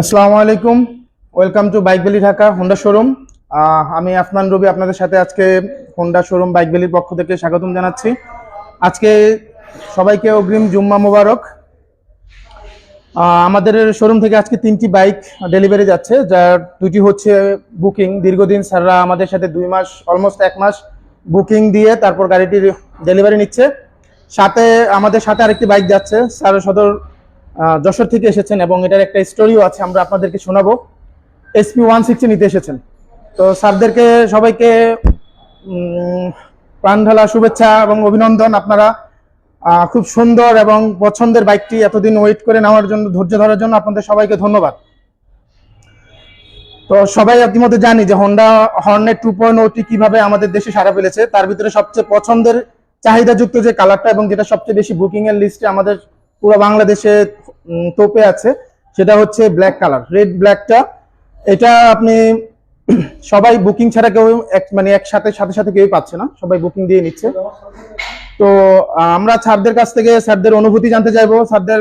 আসসালামু আলাইকুম। Welcome to bike valley Dhaka Honda showroom আমি আফনান রবি আপনাদের সাথে আজকে হোন্ডা শোরুম বাইক ভ্যালির পক্ষ থেকে স্বাগতম জানাচ্ছি। আজকে সবাইকে অগ্রিম জুম্মা মোবারক। আমাদের শোরুম থেকে আজকে তিনটি বাইক ডেলিভারি যাচ্ছে, যার দুটি হচ্ছে বুকিং দীর্ঘদিন স্যাররা আমাদের সাথে দুই মাস অলমোস্ট এক মাস বুকিং দিয়ে তারপর গাড়িটির ডেলিভারি নিচ্ছে। সাথে আমাদের সাথে আরেকটি বাইক যাচ্ছে, স্যার সদর যশোর থেকে এসেছেন এবং এটার একটা স্টোরিও আছে, আমরা আপনাদেরকে শোনাবো। এসপি ওয়ান সিক্সটি নিতে এসেছেন। তো স্যারদেরকে সবাইকে প্রাণ ঢালা শুভেচ্ছা এবং অভিনন্দন আপনারা। খুব সুন্দর এবং পছন্দের বাইকটি এতদিন ওয়েট করে নেওয়ার জন্য, ধৈর্য ধরার জন্য আপনাদের সবাইকে ধন্যবাদ। তো সবাই ইতিমধ্যে জানি যে Honda Hornet two point OT কীভাবে আমাদের দেশে সারা ফেলেছে। তার ভিতরে সবচেয়ে পছন্দের চাহিদাযুক্ত যে কালারটা এবং যেটা সবচেয়ে বেশি বুকিং এর লিস্টে আমাদের পুরো বাংলাদেশে তোপে আছে। সেটা হচ্ছে ব্ল্যাক কালার রেড ব্ল্যাকটা এটা আপনি সবাই বুকিং ছাড়া কেউ এক মানে একসাথে সাথে সাথে কেউই পাচ্ছে না। সবাই বুকিং দিয়ে নিচ্ছে। তো আমরা স্যারদের কাছ থেকে স্যারদের অনুভূতি জানতে চাইব। স্যারদের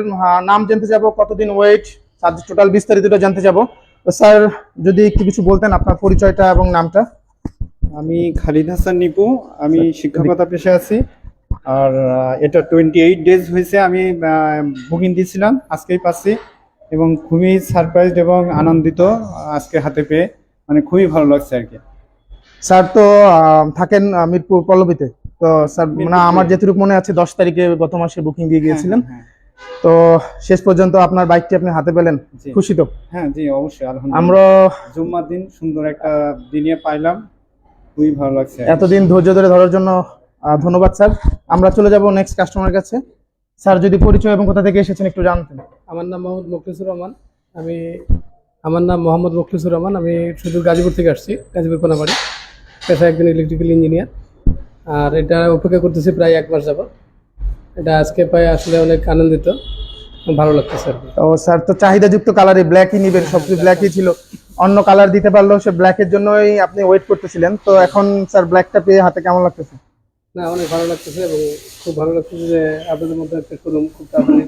নাম জানতে যাব কতদিন ওয়েট স্যারদের টোটাল বিস্তারিতটা জানতে যাব তো স্যার যদি একটু কিছু বলতেন আপনার পরিচয়টা এবং নামটা। আমি খালিদ হাসান নিপু আমি শিক্ষকতা পেশে আছি। আর এটা টোয়েন্টি এইট ডেজ হয়েছে আমি বুকিং দিয়েছিলাম আজকেই পাচ্ছি। এবং খুবই সারপ্রাইজড এবং আনন্দিত আজকে হাতে পেয়ে। মানে খুবই ভালো লাগছে আর কি। স্যার তো থাকেন মিরপুর পল্লবীতে। তো স্যার মানে আমার। যেটুকু মনে আছে দশ তারিখে গত মাসে বুকিং দিয়ে গিয়েছিলেন। হ্যাঁ, তো শেষ পর্যন্ত আপনার বাইকটি আপনি হাতে পেলেন। খুশি তো? হ্যাঁ জি অবশ্যই আলহামদুলিল্লাহ। আমরা জুম্মার দিন সুন্দর একটা দিনে পাইলাম। খুবই ভালো লাগছে এতদিন ধৈর্য ধরে ধরার জন্য ধন্যবাদ স্যার। আমরা চলে যাব নেক্সট কাস্টমারের কাছে। স্যার যদি পরিচয় এবং কোথা থেকে এসেছেন একটু জানতেন। আমার নাম মোহাম্মদ মুখলিসুর রহমান। আমি আমার নাম মোহাম্মদ মুখলিসুর রহমান। আমি শুধু গাজীপুর থেকে আসছি গাজীপুর কোনাবাড়ি। পেশা একজন ইলেকট্রিক্যাল ইঞ্জিনিয়ার আর এটা অপেক্ষা করতেছি প্রায় এক মাস যাবত এটা আজকে পাই আসলে অনেক আনন্দিত। ভালো লাগতেছে তো স্যার তো চাহিদাযুক্ত কালারই ব্ল্যাকই নিবেন সবকিছু ব্ল্যাকই ছিল। অন্য কালার দিতে পারলেও সে ব্ল্যাকের জন্যই আপনি ওয়েট করতেছিলেন। তো এখন স্যার ব্ল্যাকটা পেয়ে হাতে কেমন লাগতেছে? না অনেক ভালো লাগতেছে এবং খুব ভালো লাগতেছে যে আপনাদের মধ্যে একটা শোরুম খুব তাড়াতাড়ি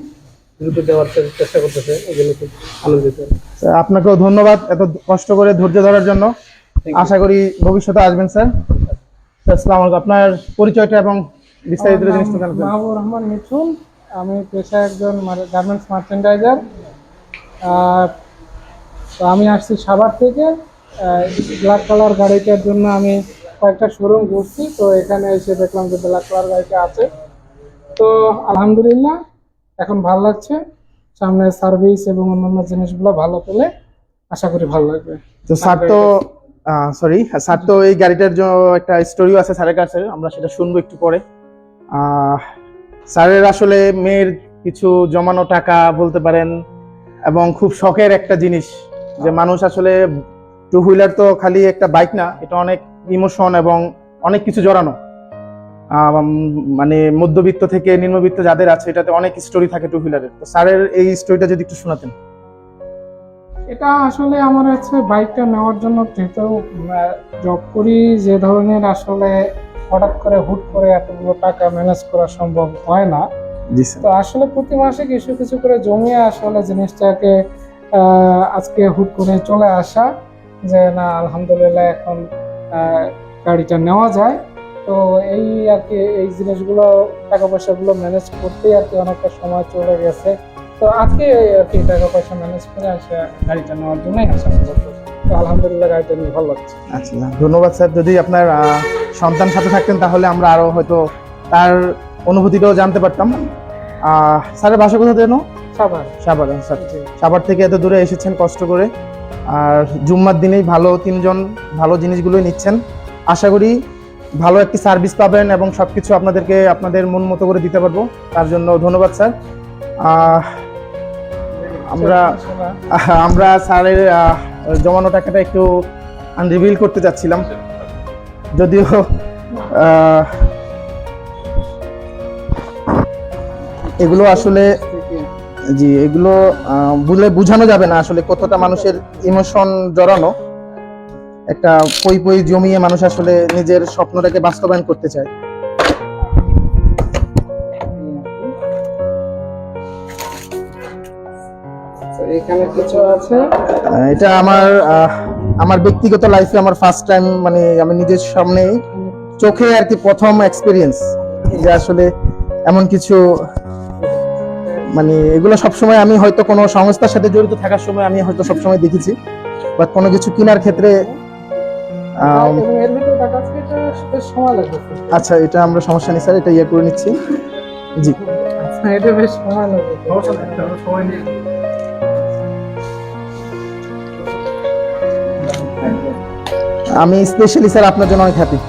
দ্রুত দেওয়ার চেষ্টা করতেছে এই জন্য খুব আনন্দিত। আপনাকেও ধন্যবাদ এত কষ্ট করে ধৈর্য ধরার জন্য। আশা করি ভবিষ্যতে আসবেন স্যার। আসসালামু আপনার পরিচয়টা এবং বিস্তারিত জিনিসটা মাহবুব রহমান মিঠুন। আমি পেশা একজন গার্মেন্টস মার্চেন্ডাইজার। তো আমি আসছি সাভার থেকে। ব্ল্যাক কালার গাড়িটার জন্য আমি কয়েকটা শোরুম ঘুরছি তো এখানে এসে দেখলাম যে ব্ল্যাক কালার গাড়িটা আছে। তো আলহামদুলিল্লাহ এখন ভালো লাগছে। সামনে সার্ভিস এবং অন্যান্য জিনিসগুলো ভালো পেলে আশা করি ভালো লাগবে। তো স্যার তো সরি স্যার তো এই গাড়িটার জন্য একটা স্টোরিও আছে স্যারের কাছে আমরা সেটা শুনব একটু পরে। স্যারের আসলে মেয়ের কিছু জমানো টাকা বলতে পারেন এবং খুব শখের একটা জিনিস যে মানুষ আসলে টু হুইলার তো খালি একটা বাইক না এটা অনেক ইমোশন এবং অনেক কিছু জড়ানো। মানে মধ্যবিত্ত থেকে নিম্নবিত্ত যাদের আছে এটাতে অনেক স্টোরি থাকে টু হুইলারের তো স্যারের এই স্টোরিটা যদি একটু শোনাতেন। এটা আসলে আমার হচ্ছে বাইকটা নেওয়ার জন্য যেহেতু জব করি যে ধরনের আসলে হঠাৎ করে হুট করে এতগুলো টাকা ম্যানেজ করা সম্ভব হয় না। তো আসলে প্রতি মাসে কিছু কিছু করে জমিয়ে আসলে জিনিসটাকে আজকে হুট করে চলে আসা যে না আলহামদুলিল্লাহ এখন গাড়িটা নেওয়া যায়। তো এই আর কি এই জিনিসগুলো টাকা পয়সাগুলো ম্যানেজ করতেই আর কি অনেকটা সময় চলে গেছে। তো আজকে আর কি টাকা পয়সা ম্যানেজ করে আসে গাড়িটা নেওয়ার জন্যই আসা তো আলহামদুলিল্লাহ গাড়িটা নিয়ে ভালো লাগছে। আচ্ছা ধন্যবাদ স্যার। যদি আপনার সন্তান সাথে থাকতেন তাহলে আমরা আরও হয়তো তার অনুভূতিটাও জানতে পারতাম। স্যারের বাসা কোথা যেন? সাবার সাবার স্যার জি। সাভার থেকে এত দূরে এসেছেন কষ্ট করে। আর জুম্মার দিনেই ভালো তিনজন ভালো জিনিসগুলোই নিচ্ছেন। আশা করি ভালো একটি সার্ভিস পাবেন এবং সব কিছু আপনাদেরকে আপনাদের মন মতো করে দিতে পারব। তার জন্য ধন্যবাদ, স্যার। আমরা আমরা স্যারের জমানো টাকাটা একটু আনরিভিল করতে চাচ্ছিলাম। যদিও এগুলো আসলে জি এগুলো বুঝলে বোঝানো যাবে না আসলে কতটা মানুষের ইমোশন জড়ানো। একটা পই পই জমিয়ে মানুষ আসলে নিজের স্বপ্নটাকে বাস্তবায়ন করতে চায়। এখানে কিছু আছে? এটা আমার আমার ব্যক্তিগত লাইফে আমার ফার্স্ট টাইম মানে আমি নিজের সামনে চোখে আর কি প্রথম এক্সপিরিয়েন্স যে আসলে এমন কিছু মানে এগুলো সবসময় আমি হয়তো কোনো সংস্থার সাথে জড়িত থাকার সময় আমি হয়তো সবসময় দেখেছি। বাট কোনো কিছু কেনার ক্ষেত্রে আচ্ছা এটা আমরা সমস্যা নেই স্যার এটা ইয়ে করে নিচ্ছি। জি। আচ্ছা এটা বেশ সময় আমি স্পেশালি স্যার আপনার জন্য অনেক হ্যাপি